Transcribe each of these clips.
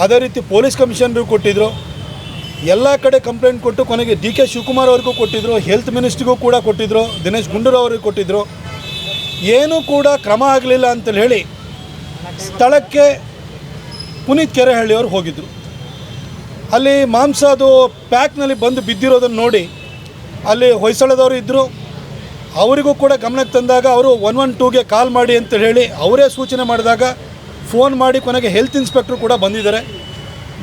ಅದೇ ರೀತಿ ಪೊಲೀಸ್ ಕಮಿಷನರಿಗೂ ಕೊಟ್ಟಿದ್ದರು ಎಲ್ಲ ಕಡೆ ಕಂಪ್ಲೇಂಟ್ ಕೊಟ್ಟು ಕೊನೆಗೆ ಡಿ ಕೆ ಶಿವಕುಮಾರ್ ಅವ್ರಿಗೂ ಕೊಟ್ಟಿದ್ದರು ಹೆಲ್ತ್ ಮಿನಿಸ್ಟ್ರಿಗೂ ಕೂಡ ಕೊಟ್ಟಿದ್ದರು ದಿನೇಶ್ ಗುಂಡೂರಾವ್ ಅವ್ರಿಗೆ ಕೊಟ್ಟಿದ್ದರು ಏನೂ ಕೂಡ ಕ್ರಮ ಆಗಲಿಲ್ಲ ಅಂತೇಳಿ ಹೇಳಿ ಸ್ಥಳಕ್ಕೆ ಪುನೀತ್ ಕೆರೆಹಳ್ಳಿಯವರು ಹೋಗಿದ್ದರು ಅಲ್ಲಿ ಮಾಂಸ ಅದು ಪ್ಯಾಕ್ನಲ್ಲಿ ಬಂದು ಬಿದ್ದಿರೋದನ್ನು ನೋಡಿ ಅಲ್ಲಿ ಹೊಯ್ಸಳದವರು ಇದ್ದರು ಅವರಿಗೂ ಕೂಡ ಗಮನಕ್ಕೆ ತಂದಾಗ ಅವರು ಒನ್ ಒನ್ ಟೂಗೆ ಕಾಲ್ ಮಾಡಿ ಅಂತ ಹೇಳಿ ಅವರೇ ಸೂಚನೆ ಮಾಡಿದಾಗ ಫೋನ್ ಮಾಡಿ ಕೊನೆಗೆ ಹೆಲ್ತ್ ಇನ್ಸ್ಪೆಕ್ಟ್ರು ಕೂಡ ಬಂದಿದ್ದಾರೆ.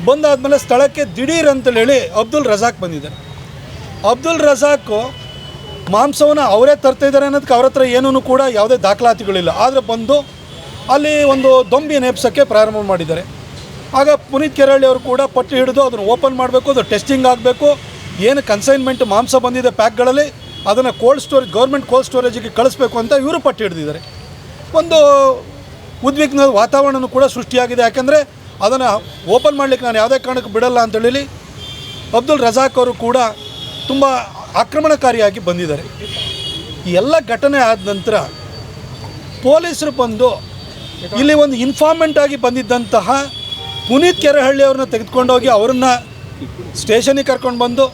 ಬಂದಾದಮೇಲೆ ಸ್ಥಳಕ್ಕೆ ದಿಢೀರ್ ಅಂತೇಳಿ ಅಬ್ದುಲ್ ರಜಾಕ್ ಬಂದಿದ್ದಾರೆ. ಅಬ್ದುಲ್ ರಜಾಕು ಮಾಂಸವನ್ನು ಅವರೇ ತರ್ತಾ ಇದ್ದಾರೆ ಅನ್ನೋದಕ್ಕೆ ಅವ್ರ ಹತ್ರ ಏನೂ ಕೂಡ ಯಾವುದೇ ದಾಖಲಾತಿಗಳಿಲ್ಲ. ಆದರೆ ಬಂದು ಅಲ್ಲಿ ಒಂದು ದೊಂಬಿ ನೆಪ್ಸೋಕ್ಕೆ ಪ್ರಾರಂಭ ಮಾಡಿದ್ದಾರೆ. ಆಗ ಪುನೀತ್ ಕೆರಳಿ ಅವರು ಕೂಡ ಪಟ್ಟಿ ಹಿಡಿದು ಅದನ್ನು ಓಪನ್ ಮಾಡಬೇಕು, ಅದು ಟೆಸ್ಟಿಂಗ್ ಆಗಬೇಕು, ಏನು ಕನ್ಸೈನ್ಮೆಂಟ್ ಮಾಂಸ ಬಂದಿದೆ ಪ್ಯಾಕ್ಗಳಲ್ಲಿ, ಅದನ್ನು ಕೋಲ್ಡ್ ಸ್ಟೋರೇಜ್ ಗೌರ್ಮೆಂಟ್ ಕೋಲ್ಡ್ ಸ್ಟೋರೇಜಿಗೆ ಕಳಿಸ್ಬೇಕು ಅಂತ ಇವರು ಪಟ್ಟಿ ಹಿಡಿದಿದ್ದಾರೆ. ಒಂದು ಉದ್ವಿಗ್ನ ವಾತಾವರಣನೂ ಕೂಡ ಸೃಷ್ಟಿಯಾಗಿದೆ. ಯಾಕೆಂದರೆ ಅದನ್ನು ಓಪನ್ ಮಾಡಲಿಕ್ಕೆ ನಾನು ಯಾವುದೇ ಕಾರಣಕ್ಕೆ ಬಿಡಲ್ಲ ಅಂತೇಳಿ ಅಬ್ದುಲ್ ರಜಾಕ್ ಅವರು ಕೂಡ ತುಂಬ ಆಕ್ರಮಣಕಾರಿಯಾಗಿ ಬಂದಿದ್ದಾರೆ. ಈ ಎಲ್ಲ ಘಟನೆ ಆದ ನಂತರ ಪೊಲೀಸರು ಬಂದು ಇಲ್ಲಿ ಒಂದು ಇನ್ಫಾರ್ಮೆಂಟ್ ಆಗಿ ಬಂದಿದ್ದಂತಹ ಪುನೀತ್ ಕೆರೆಹಳ್ಳಿ ಅವ್ರನ್ನ ತೆಗೆದುಕೊಂಡೋಗಿ ಅವ್ರನ್ನ ಸ್ಟೇಷನಿಗೆ ಕರ್ಕೊಂಡು ಬಂದು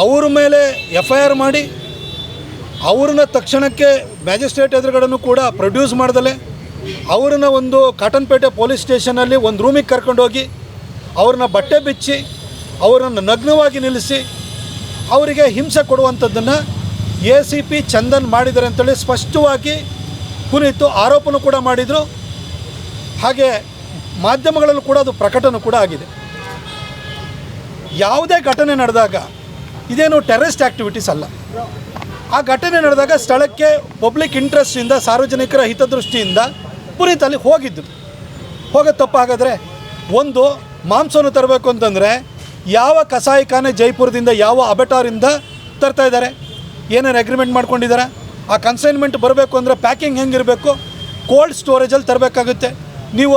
ಅವ್ರ ಮೇಲೆ ಎಫ್ ಐ ಆರ್ ಮಾಡಿ ಅವ್ರನ್ನ ತಕ್ಷಣಕ್ಕೆ ಮ್ಯಾಜಿಸ್ಟ್ರೇಟ್ ಎದುರುಗಡೆನೂ ಕೂಡ ಪ್ರೊಡ್ಯೂಸ್ ಮಾಡ್ದಲೆ ಅವ್ರನ್ನ ಒಂದು ಕಾಟನ್ಪೇಟೆ ಪೊಲೀಸ್ ಸ್ಟೇಷನಲ್ಲಿ ಒಂದು ರೂಮಿಗೆ ಕರ್ಕೊಂಡೋಗಿ ಅವ್ರನ್ನ ಬಟ್ಟೆ ಬಿಚ್ಚಿ, ಅವರನ್ನು ನಗ್ನವಾಗಿ ನಿಲ್ಲಿಸಿ, ಅವರಿಗೆ ಹಿಂಸೆ ಕೊಡುವಂಥದ್ದನ್ನು ಎ ಸಿ ಪಿ ಚಂದನ್ ಮಾಡಿದ್ದಾರೆ ಅಂತೇಳಿ ಸ್ಪಷ್ಟವಾಗಿ ಕುರಿತು ಆರೋಪನೂ ಕೂಡ ಮಾಡಿದರು. ಹಾಗೆ ಮಾಧ್ಯಮಗಳಲ್ಲೂ ಕೂಡ ಅದು ಪ್ರಕಟನೂ ಕೂಡ ಆಗಿದೆ. ಯಾವುದೇ ಘಟನೆ ನಡೆದಾಗ, ಇದೇನು ಟೆರರಿಸ್ಟ್ ಆ್ಯಕ್ಟಿವಿಟೀಸ್ ಅಲ್ಲ. ಆ ಘಟನೆ ನಡೆದಾಗ ಸ್ಥಳಕ್ಕೆ ಪಬ್ಲಿಕ್ ಇಂಟ್ರೆಸ್ಟಿಂದ ಸಾರ್ವಜನಿಕರ ಹಿತದೃಷ್ಟಿಯಿಂದ ಪುನೀತ್ ಅಲ್ಲಿ ಹೋಗಿದ್ದರು ಹೋಗೋದು ತಪ್ಪು ಹಾಗಾದರೆ ಒಂದು ಮಾಂಸವನ್ನು ತರಬೇಕು ಅಂತಂದರೆ ಯಾವ ಕಸಾಯಿಖಾನೆ ಜೈಪುರದಿಂದ, ಯಾವ ಅಬೆಟಾರಿಂದ ತರ್ತಾ ಇದ್ದಾರೆ? ಏನೇನು ಅಗ್ರಿಮೆಂಟ್ ಮಾಡ್ಕೊಂಡಿದ್ದಾರೆ? ಆ ಕನ್ಸೈನ್ಮೆಂಟ್ ಬರಬೇಕು ಅಂದರೆ ಪ್ಯಾಕಿಂಗ್ ಹೆಂಗಿರಬೇಕು? ಕೋಲ್ಡ್ ಸ್ಟೋರೇಜಲ್ಲಿ ತರಬೇಕಾಗುತ್ತೆ. ನೀವು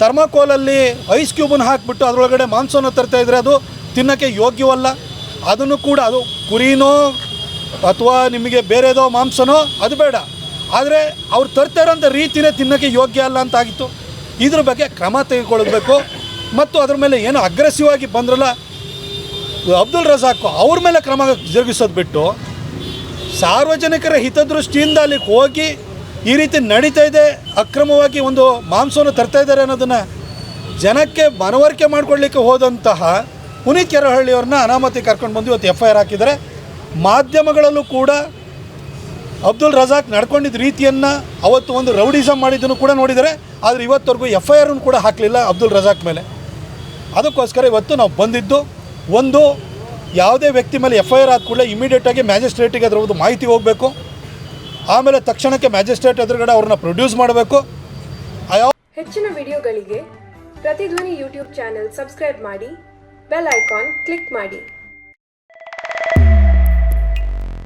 ಥರ್ಮಾಕೋಲಲ್ಲಿ ಐಸ್ ಕ್ಯೂಬನ್ನು ಹಾಕಿಬಿಟ್ಟು ಅದರೊಳಗಡೆ ಮಾಂಸವನ್ನು ತರ್ತಾ ಇದ್ದರೆ ಅದು ತಿನ್ನೋಕ್ಕೆ ಯೋಗ್ಯವಲ್ಲ. ಅದನ್ನು ಕೂಡ ಅದು ಕುರಿನೋ ಅಥವಾ ನಿಮಗೆ ಬೇರೆದೋ ಮಾಂಸನೋ ಅದು ಬೇಡ. ಆದರೆ ಅವ್ರು ತರ್ತಾ ಇರೋಂಥ ರೀತಿನೇ ತಿನ್ನೋಕ್ಕೆ ಯೋಗ್ಯ ಅಲ್ಲ ಅಂತಾಗಿತ್ತು. ಇದ್ರ ಬಗ್ಗೆ ಕ್ರಮ ತೆಗೆದುಕೊಳ್ಬೇಕು ಮತ್ತು ಅದ್ರ ಮೇಲೆ ಏನು ಅಗ್ರೆಸಿವ್ ಆಗಿ ಬಂದ್ರಲ್ಲ, ಅಬ್ದುಲ್ ರಜಾಕ್ ಅವ್ರ ಮೇಲೆ ಕ್ರಮ ಜರುಗಿಸೋದು ಬಿಟ್ಟು ಸಾರ್ವಜನಿಕರ ಹಿತದೃಷ್ಟಿಯಿಂದ ಅಲ್ಲಿಗೆ ಹೋಗಿ ಈ ರೀತಿ ನಡೀತಾ ಇದೆ, ಅಕ್ರಮವಾಗಿ ಒಂದು ಮಾಂಸವನ್ನು ತರ್ತಾ ಇದ್ದಾರೆ ಅನ್ನೋದನ್ನು ಜನಕ್ಕೆ ಮನವರಿಕೆ ಮಾಡಿಕೊಳ್ಳಿಕ್ಕೆ ಹೋದಂತಹ ಪುನೀತ್ ಕೆರಹಳ್ಳಿಯವ್ರನ್ನ ಅನಾಮತಿ ಕರ್ಕೊಂಡು ಬಂದು ಇವತ್ತು ಎಫ್ ಐ ಆರ್ ಹಾಕಿದ್ದಾರೆ. ಮಾಧ್ಯಮಗಳಲ್ಲೂ ಕೂಡ ಅಬ್ದುಲ್ ರಜಾಕ್ ನಡ್ಕೊಂಡಿದ್ದ ರೀತಿಯನ್ನು ಅವತ್ತು ಒಂದು ರೌಡಿಸಮ್ ಮಾಡಿದ್ದನ್ನು ಕೂಡ ನೋಡಿದರೆ, ಆದರೆ ಇವತ್ತವರೆಗೂ ಎಫ್ ಐ ಆರನ್ನು ಕೂಡ ಹಾಕಲಿಲ್ಲ ಅಬ್ದುಲ್ ರಜಾಕ್ ಮೇಲೆ. ಅದಕ್ಕೋಸ್ಕರ ಇವತ್ತು ನಾವು ಬಂದಿದ್ದು, ಒಂದು ಯಾವುದೇ ವ್ಯಕ್ತಿ ಮೇಲೆ ಎಫ್ ಐ ಆರ್ ಆದ ಕೂಡಲೇ ಇಮಿಡಿಯೇಟಾಗಿ ಮ್ಯಾಜಿಸ್ಟ್ರೇಟಿಗೆ ಅದರ ಒಂದು ಮಾಹಿತಿ ಹೋಗಬೇಕು. ಆಮೇಲೆ ತಕ್ಷಣಕ್ಕೆ ಮ್ಯಾಜಿಸ್ಟ್ರೇಟ್ ಎದುರುಗಡೆ ಅವ್ರನ್ನ ಪ್ರೊಡ್ಯೂಸ್ ಮಾಡಬೇಕು. ಹೆಚ್ಚಿನ ವಿಡಿಯೋಗಳಿಗೆ ಪ್ರತಿಧ್ವನಿ ಯೂಟ್ಯೂಬ್ ಚಾನೆಲ್ ಸಬ್ಸ್ಕ್ರೈಬ್ ಮಾಡಿ, ಬೆಲ್ ಐಕಾನ್ ಕ್ಲಿಕ್ ಮಾಡಿ.